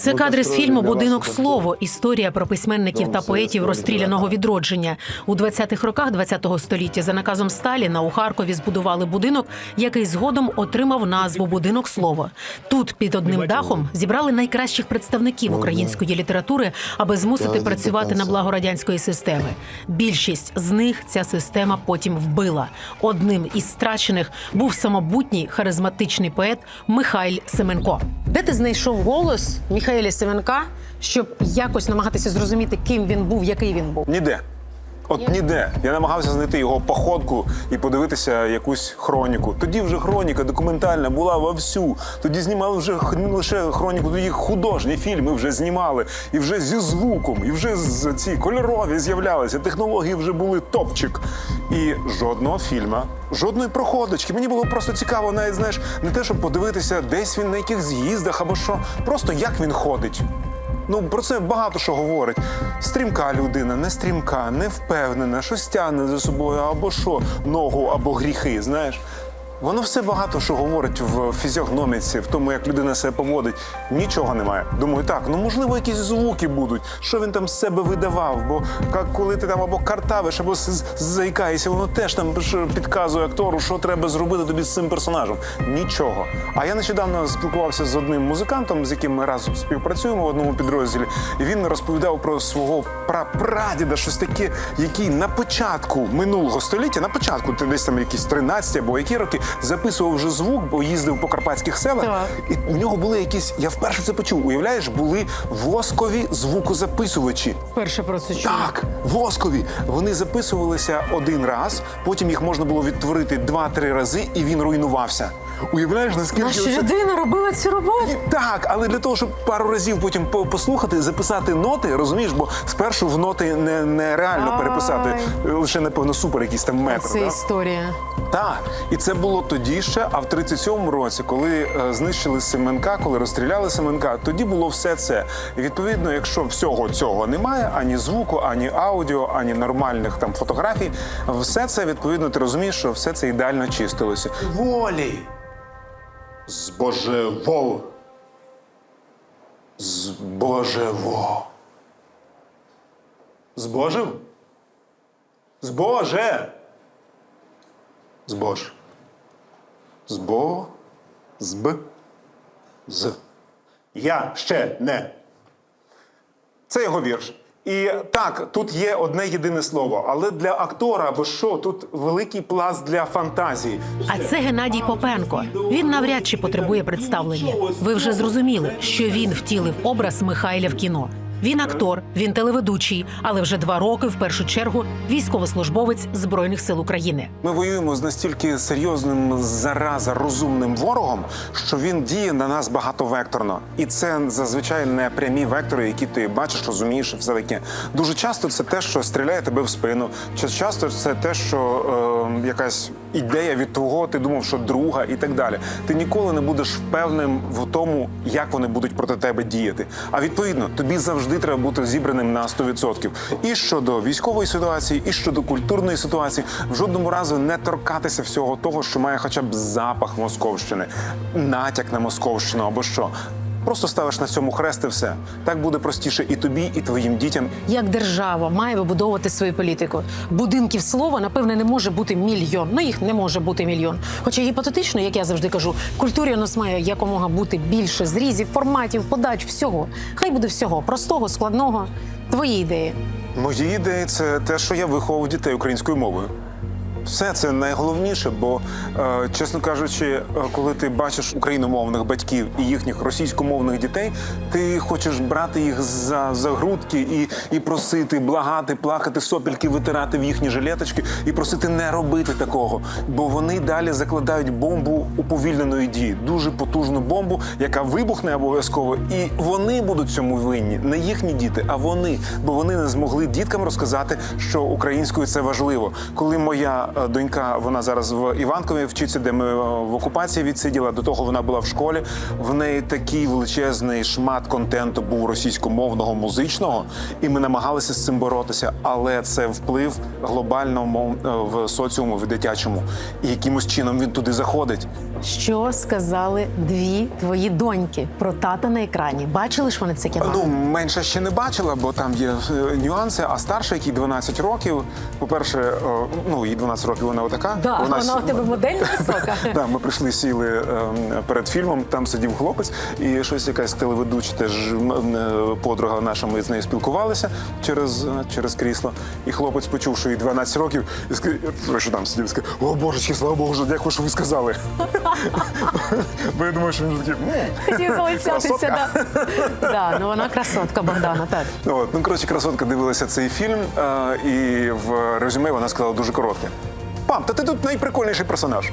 Це кадри з фільму Будинок слово. Історія про письменників та поетів розстріляного відродження у 20-х роках 20-го століття. За наказом Сталіна у Харкові збудували будинок, який згодом отримав назву Будинок слово. Тут під одним дахом зібрали найкращих представників української літератури, аби змусити працювати на благо радянської системи. Більшість з них ця система потім вбила. Одним із страчених був самобутній харизматичний поет Михайль Семенко. Де ти знайшов голос Михайля Семенка, щоб якось намагатися зрозуміти, ким він був, який він був? Ніде. От ніде. Я намагався знайти його походку і подивитися якусь хроніку. Тоді вже хроніка документальна була вовсю. Тоді знімали вже х- не лише хроніку, тоді художні фільми вже знімали. І вже зі звуком, і вже з ці кольорові з'являлися. Технології вже були топчик. І жодного фільма, жодної проходочки. Мені було просто цікаво, навіть знаєш, не те, щоб подивитися, десь він на яких з'їздах або що. Просто як він ходить. Ну, про це багато що говорить. Стрімка людина, не стрімка, не впевнена, щось тягне за собою або що, ногу, або гріхи, знаєш. Воно все багато що говорить в фізіогноміці, в тому, як людина себе поводить. Нічого немає. Думаю, так, ну можливо, якісь звуки будуть, що він там з себе видавав. Бо коли ти там або картавиш, або заїкаєшся, воно теж там підказує актору, що треба зробити тобі з цим персонажем. Нічого. А я нещодавно спілкувався з одним музикантом, з яким ми разом співпрацюємо в одному підрозділі, і він розповідав про свого прапрадіда, щось таке, який на початку минулого століття, на початку ти десь там якісь 13 або які роки, записував вже звук, бо їздив по карпатських селах. Так. І в нього були якісь, я вперше це почув. Уявляєш, були воскові звукозаписувачі. Перше про це чую. Так, воскові. Вони записувалися один раз, потім їх можна було відтворити два-три рази, і він руйнувався. Уявляєш, наскільки Наша оце- людина робила цю роботу. так, але для того, щоб пару разів потім послухати, записати ноти, розумієш, бо спершу в ноти не, нереально Ай. переписати лише напевно супер якийсь там метр. Це да? історія. Так, і це було тоді ще. А в 37-му році, коли е, знищили Семенка, коли розстріляли Семенка, тоді було все це. І відповідно, якщо всього цього немає, ані звуку, ані аудіо, ані нормальних там фотографій, все це відповідно, ти розумієш, що все це ідеально чистилося. Волі збожевол. Збожево. Збожив? Збоже. Збож. Збо. Зб. З. Я ще не. Це його вірш. І так, тут є одне єдине слово, але для актора або що, тут великий пласт для фантазії. А це Геннадій Попенко. Він навряд чи потребує представлення. Ви вже зрозуміли, що він втілив образ Михайля в кіно. Він актор, він телеведучий, але вже два роки в першу чергу військовослужбовець збройних сил України. Ми воюємо з настільки серйозним зараза розумним ворогом, що він діє на нас багатовекторно. І це зазвичай не прямі вектори, які ти бачиш, розумієш, все таке. Дуже часто це те, що стріляє тебе в спину. Чи часто це те, що е, якась ідея від того, ти думав, що друга, і так далі. Ти ніколи не будеш впевненим в тому, як вони будуть проти тебе діяти. А відповідно, тобі завжди треба бути зібраним на 100%. І щодо військової ситуації, і щодо культурної ситуації, в жодному разу не торкатися всього того, що має хоча б запах Московщини, натяк на Московщину або що. Просто ставиш на цьому хрест і все. Так буде простіше і тобі, і твоїм дітям, Як держава має вибудовувати свою політику? Будинків слова, напевне, не може бути мільйон. Ну їх не може бути мільйон. Хоча гіпотетично, як я завжди кажу, в культурі у нас має якомога бути більше зрізів, форматів, подач, всього. Хай буде всього простого, складного. Твої ідеї. Мої ідеї це те, що я виховував дітей українською мовою. Все це найголовніше, бо, е, чесно кажучи, е, коли ти бачиш україномовних батьків і їхніх російськомовних дітей, ти хочеш брати їх за, за грудки і, і просити, благати, плакати, сопільки витирати в їхні жилеточки і просити не робити такого. Бо вони далі закладають бомбу уповільненої дії, дуже потужну бомбу, яка вибухне обов'язково, і вони будуть цьому винні, не їхні діти, а вони, бо вони не змогли діткам розказати, що українською це важливо. Коли моя донька, вона зараз в Іванкові вчиться, де ми е, в окупації відсиділа. До того вона була в школі. В неї такий величезний шмат контенту був російськомовного музичного, і ми намагалися з цим боротися. Але це вплив глобальному е, в соціуму, в дитячому, і якимось чином він туди заходить. Що сказали дві твої доньки про тата на екрані? Бачили ж вони це кіно? Ну, менша ще не бачила, бо там є е, нюанси. А старша, якій 12 років, по-перше, е, ну їй 12 років, вона отака. да, вона, сі- у тебе модель висока. Да, ми прийшли, сіли ем, перед фільмом, там сидів хлопець, і щось якась телеведуча теж е, подруга наша, ми з нею спілкувалися через, через крісло. І хлопець почув, що їй 12 років, і сказав, що там сидів, сказав, о божечки, слава Богу, дякую, що ви сказали. Бо я думаю, що він такий, «М, Хотів залицятися, красотка». да. да. Ну вона красотка Богдана, так. От, ну, коротше, красотка дивилася цей фільм, е, і в резюме вона сказала дуже коротке. Пам, та ти тут найприкольніший персонаж.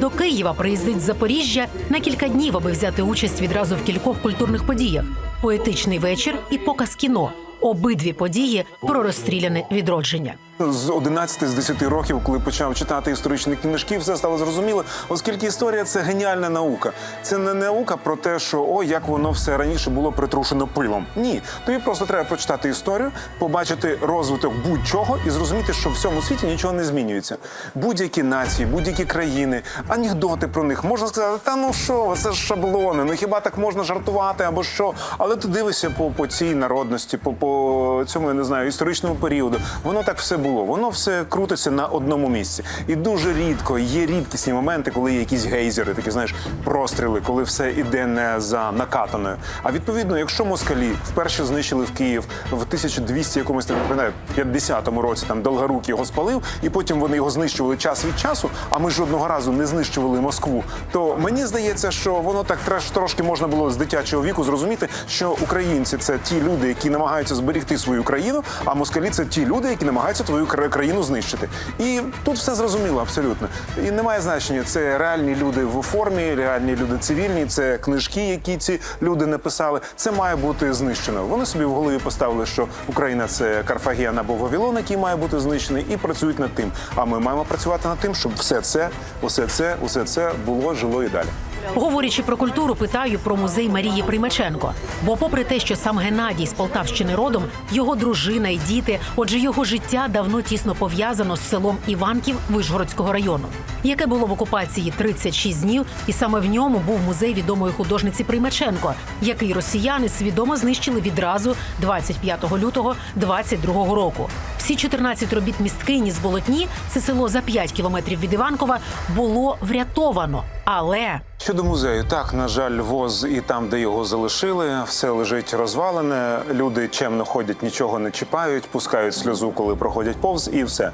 До Києва приїздить з Запоріжжя на кілька днів, аби взяти участь відразу в кількох культурних подіях: поетичний вечір і показ кіно. Обидві події про розстріляне відродження. З 11 з 10 років, коли почав читати історичні книжки, все стало зрозуміло, оскільки історія це геніальна наука. Це не наука про те, що о, як воно все раніше було притрушено пилом. Ні, тобі просто треба прочитати історію, побачити розвиток будь-чого і зрозуміти, що в цьому світі нічого не змінюється. Будь-які нації, будь-які країни, анекдоти про них можна сказати, та ну що, це ж шаблони. Ну хіба так можна жартувати або що? Але ти дивишся по, по цій народності, по, по цьому я не знаю історичному періоду. Воно так все було. Воно все крутиться на одному місці. І дуже рідко є рідкісні моменти, коли є якісь гейзери, такі знаєш, простріли, коли все іде не за накатаною. А відповідно, якщо москалі вперше знищили в Київ в 1200 якомусь там, не 50-му році там Долгарук його спалив, і потім вони його знищували час від часу. А ми жодного разу не знищували Москву. То мені здається, що воно так трошки можна було з дитячого віку зрозуміти, що українці це ті люди, які намагаються зберегти свою країну, а москалі це ті люди, які намагаються кра- країну знищити. І тут все зрозуміло абсолютно. І немає значення, це реальні люди в формі, реальні люди цивільні, це книжки, які ці люди написали. Це має бути знищено. Вони собі в голові поставили, що Україна це Карфаген або Вавилон, який має бути знищений, і працюють над тим. А ми маємо працювати над тим, щоб все це, усе це, усе це було, жило і далі. Говорячи про культуру, питаю про музей Марії Примаченко. Бо, попри те, що сам Геннадій з Полтавщини родом, його дружина і діти, отже, його життя давно тісно пов'язано з селом Іванків Вишгородського району, яке було в окупації 36 днів, і саме в ньому був музей відомої художниці Примаченко, який росіяни свідомо знищили відразу 25 лютого 22 року. Всі 14 робіт місткині з Болотні, це село за 5 кілометрів від Іванкова, було врятовано. Але Щодо музею, так на жаль, воз і там, де його залишили, все лежить розвалене. Люди чемно ходять, нічого не чіпають, пускають сльозу, коли проходять повз, і все.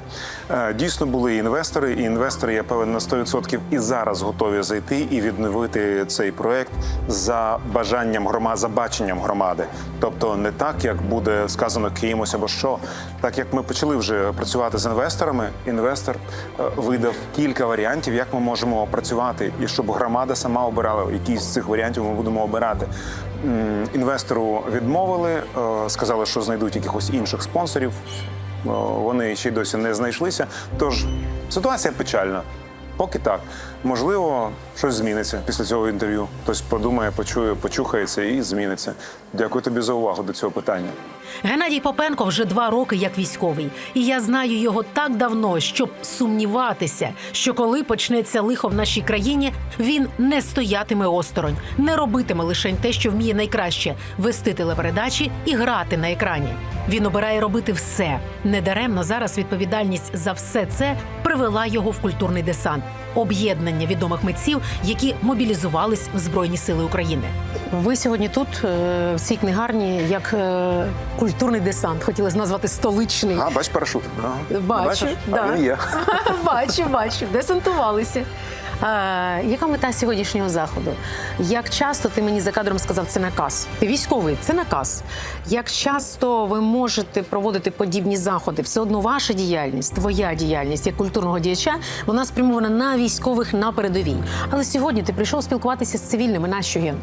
Е, Дійсно були інвестори, і інвестори, я певен на 100% і зараз готові зайти і відновити цей проект за бажанням громад, за баченням громади. Тобто не так, як буде сказано кимось або що. Так як ми почали вже працювати з інвесторами, інвестор е, видав кілька варіантів, як ми можемо працювати, і щоб громада сама обирала, який з цих варіантів ми будемо обирати. Інвестору відмовили, е, сказали, що знайдуть якихось інших спонсорів. Е, Вони ще й досі не знайшлися. Тож ситуація печальна. Поки так. Можливо, щось зміниться після цього інтерв'ю. Хтось подумає, почує, почухається і зміниться. Дякую тобі за увагу до цього питання. Геннадій Попенко вже два роки як військовий, і я знаю його так давно, щоб сумніватися, що коли почнеться лихо в нашій країні, він не стоятиме осторонь, не робитиме лише те, що вміє найкраще вести телепередачі і грати на екрані. Він обирає робити все. Недаремно зараз відповідальність за все це привела його в культурний десант. Об'єднання відомих митців, які мобілізувались в Збройні Сили України. Ви сьогодні тут е, в цій книгарні як е, культурний десант. хотіли назвати столичний. А, бач парашут. Ага. Бачу, Бачиш? да. Є. бачу, бачу, десантувалися. Яка мета сьогоднішнього заходу? Як часто ти мені за кадром сказав, це наказ? Ти військовий, це наказ. Як часто ви можете проводити подібні заходи? Все одно ваша діяльність, твоя діяльність як культурного діяча, вона спрямована на військових на передовій. Але сьогодні ти прийшов спілкуватися з цивільними. Нащо Ген?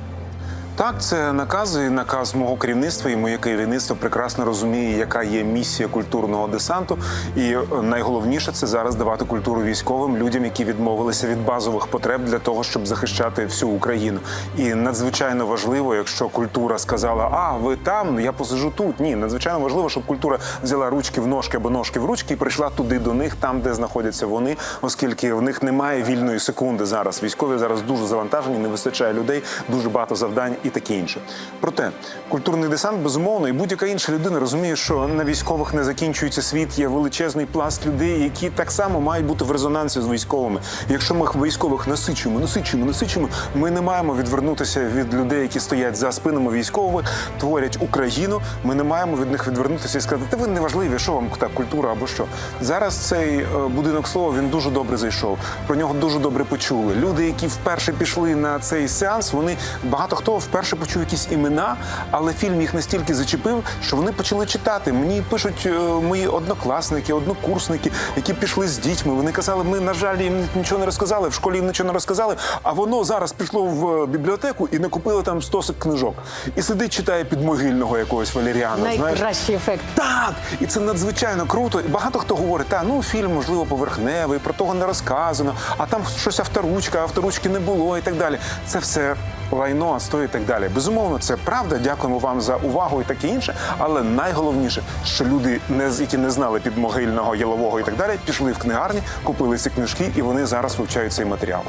Так, це накази, наказ мого керівництва, і моє керівництво прекрасно розуміє, яка є місія культурного десанту. І е, найголовніше це зараз давати культуру військовим людям, які відмовилися від базових потреб для того, щоб захищати всю Україну. І надзвичайно важливо, якщо культура сказала, а ви там, я посижу тут. Ні, надзвичайно важливо, щоб культура взяла ручки в ножки або ножки в ручки і прийшла туди до них, там, де знаходяться вони, оскільки в них немає вільної секунди зараз. Військові зараз дуже завантажені, не вистачає людей, дуже багато завдань і таке інше. Проте культурний десант безумовно, і будь-яка інша людина розуміє, що на військових не закінчується світ. Є величезний пласт людей, які так само мають бути в резонансі з військовими. Якщо ми військових насичуємо, насичуємо, насичуємо, ми не маємо відвернутися від людей, які стоять за спинами військових, творять Україну. Ми не маємо від них відвернутися і сказати, та ви не важливі, що вам та культура або що. Зараз цей е, будинок слова він дуже добре зайшов. Про нього дуже добре почули. Люди, які вперше пішли на цей сеанс, вони багато хто вперше почув якісь імена, але фільм їх настільки зачепив, що вони почали читати. Мені пишуть е, мої однокласники, однокурсники, які пішли з дітьми. Вони казали, ми на жаль їм нічого не розказали, в школі їм нічого не розказали. А воно зараз пішло в бібліотеку і накупило там стосик книжок. І сидить, читає підмогильного якогось Валеріана. Знаєш, Найкращий ефект. так, і це надзвичайно круто. І багато хто говорить, та ну фільм можливо поверхневий, про того не розказано, а там щось авторучка, авторучки не було і так далі. Це все лайно, отстой і так далі. Безумовно, це правда. Дякуємо вам за увагу і таке інше. Але найголовніше, що люди, не які не знали підмогильного, ялового і так далі, пішли в книгарні, купили ці книжки, і вони зараз вивчають цей матеріал.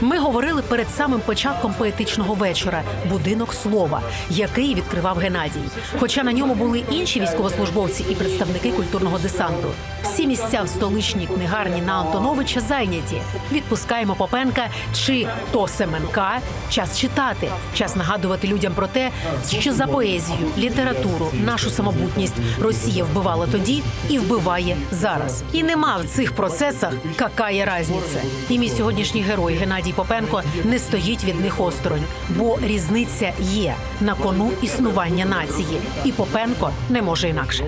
Ми говорили перед самим початком поетичного вечора будинок слова, який відкривав Геннадій. Хоча на ньому були інші військовослужбовці і представники культурного десанту. Всі місця в столичній книгарні на Антоновича зайняті. Відпускаємо Попенка чи то Семенка. Час читати, час нагадувати людям про те, що за поезію, літературу, нашу самобутність Росія вбивала тоді і вбиває зараз. І нема в цих процесах какая разниця. І мій сьогоднішній герой Геннадій Попенко не стоїть від них осторонь, бо різниця є на кону існування нації, і Попенко не може інакше.